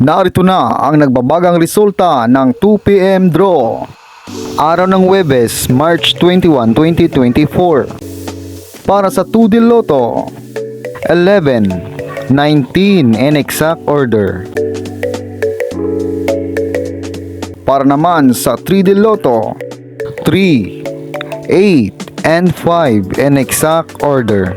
Narito na ang nagbabagang resulta ng 2pm draw. Araw ng Webes, March 21, 2024. Para sa 2D Lotto, 11, 19 in exact order. Para naman sa 3D Lotto, 3, 8, and 5 in exact order.